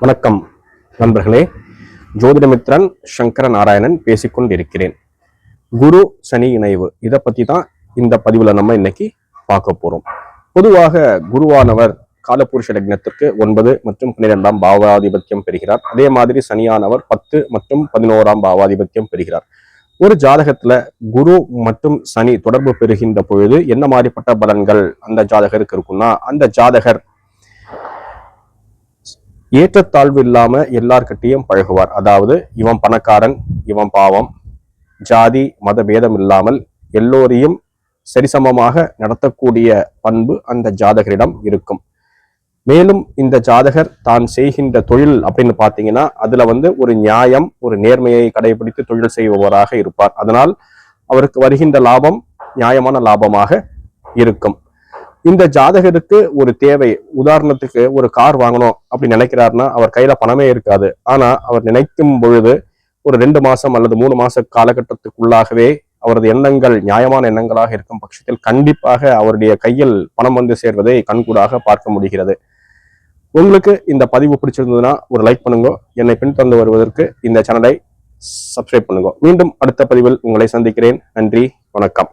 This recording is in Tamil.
வணக்கம் நண்பர்களே. ஜோதிடமித்ரன் சங்கர நாராயணன் பேசிக்கொண்டிருக்கிறேன். குரு சனி இணைவு இதை பத்தி தான் இந்த பதிவுல நம்ம இன்னைக்கு பார்க்க போறோம். பொதுவாக குருவானவர் காலபுருஷ லக்னத்திற்கு ஒன்பது மற்றும் பன்னிரெண்டாம் பாவாதிபத்தியம் பெறுகிறார். அதே மாதிரி சனியானவர் பத்து மற்றும் பதினோராம் பாவாதிபத்தியம் பெறுகிறார். ஒரு ஜாதகத்துல குரு மற்றும் சனி தொடர்பு பெறுகின்ற பொழுது என்ன மாதிரிப்பட்ட பலன்கள் அந்த ஜாதகருக்கு இருக்கும்னா அந்த ஜாதகர் ஏற்றத்தாழ்வு இல்லாம எல்லார்கிட்டையும் பழகுவார். அதாவது இவன் பணக்காரன் இவன் பாவம் ஜாதி மத பேதம் இல்லாமல் எல்லோரையும் சரிசமமாக நடத்தக்கூடிய பண்பு அந்த ஜாதகரிடம் இருக்கும். மேலும் இந்த ஜாதகர் தான் செய்கின்ற தொழில் அப்படின்னு பார்த்தீங்கன்னா அதுல வந்து ஒரு நியாயம் ஒரு நேர்மையை கடைபிடித்து தொழில் செய்பவராக இருப்பார். அதனால் அவருக்கு வருகின்ற லாபம் நியாயமான லாபமாக இருக்கும். இந்த ஜாதகருக்கு ஒரு தேவை. உதாரணத்துக்கு ஒரு கார் வாங்கணும் அப்படி நினைக்கிறாருன்னா அவர் கையில பணமே இருக்காது. ஆனா அவர் நினைக்கும் பொழுது ஒரு ரெண்டு மாசம் அல்லது மூணு மாச காலகட்டத்துக்குள்ளாகவே அவரது எண்ணங்கள் நியாயமான எண்ணங்களாக இருக்கும் பட்சத்தில் கண்டிப்பாக அவருடைய கையில் பணம் வந்து சேர்வதை கண்கூடாக பார்க்க முடிகிறது. உங்களுக்கு இந்த பதிவு பிடிச்சிருந்ததுன்னா ஒரு லைக் பண்ணுங்க. என்னை பின்தொடர்ந்து வருவதற்கு இந்த சேனலை சப்ஸ்கிரைப் பண்ணுங்க. மீண்டும் அடுத்த பதிவில் உங்களை சந்திக்கிறேன். நன்றி வணக்கம்.